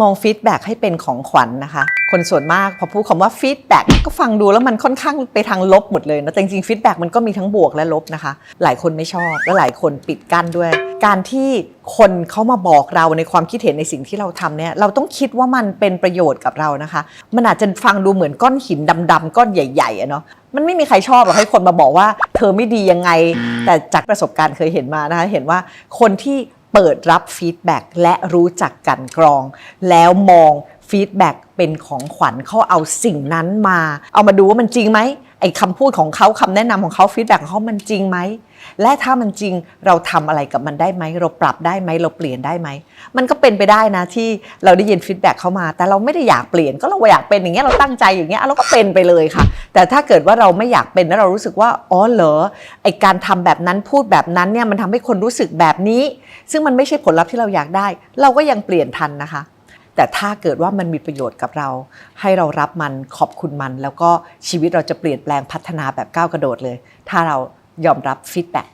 มองฟีดแบ็กให้เป็นของขวัญนะคะ คนส่วนมากพอพูดคำว่าฟีดแบ็กก็ฟังดูแล้วมันค่อนข้างไปทางลบหมดเลยนะแต่จริงๆฟีดแบ็กมันก็มีทั้งบวกและลบนะคะ หลายคนไม่ชอบ และหลายคนปิดกั้นด้วย การที่คนเขามาบอกเราในความคิดเห็นในสิ่งที่เราทำเนี่ยเราต้องคิดว่ามันเป็นประโยชน์กับเรานะคะ มันอาจจะฟังดูเหมือนก้อนหินดำๆก้อนใหญ่ๆอะเนาะมันไม่มีใครชอบหรอกให้คนมาบอกว่า เธอไม่ดียังไง แต่จากประสบการณ์เคยเห็นมานะคะเห็นว่าคนที่ เปิดรับฟีดแบ็กและรู้จักกันกรอง แล้วมองฟีดแบ็ก เป็นของขวัญเขาเอาสิ่งนั้นมา เอามาดูว่ามันจริงไหมไอ้คำพูดของเขาคำแนะนำของเขาฟีดแบ็กของเขามันจริงไหมและถ้ามันจริงเราทำอะไรกับมันได้ไหมเราปรับได้ไหมเราเปลี่ยนได้ไหมมันก็เป็นไปได้นะที่เราได้ยินฟีดแบ็กเข้ามา แต่เราไม่ได้อยากเปลี่ยนก็เราอยากเป็นอย่างเงี้ยเราตั้งใจอย่างเงี้ยเราก็เป็นไปเลยค่ะ แต่ถ้าเกิดว่าเราไม่อยากเป็นแล้วเรารู้สึกว่าอ๋อเหรอไอการทำแบบนั้นพูดแบบนั้นเนี่ยมันทำให้คนรู้สึกแบบนี้ ซึ่งมันไม่ใช่ผลลัพธ์ที่เราอยากได้ เราก็ยังเปลี่ยนทันนะคะ แต่ถ้าเกิดว่ามันมีประโยชน์กับเรา ให้เรารับมันขอบคุณมัน แล้วก็ชีวิตเราจะเปลี่ยนแปลงพัฒนาแบบก้าวกระโดดเลย ถ้าเรายอมรับฟีดแบ็ก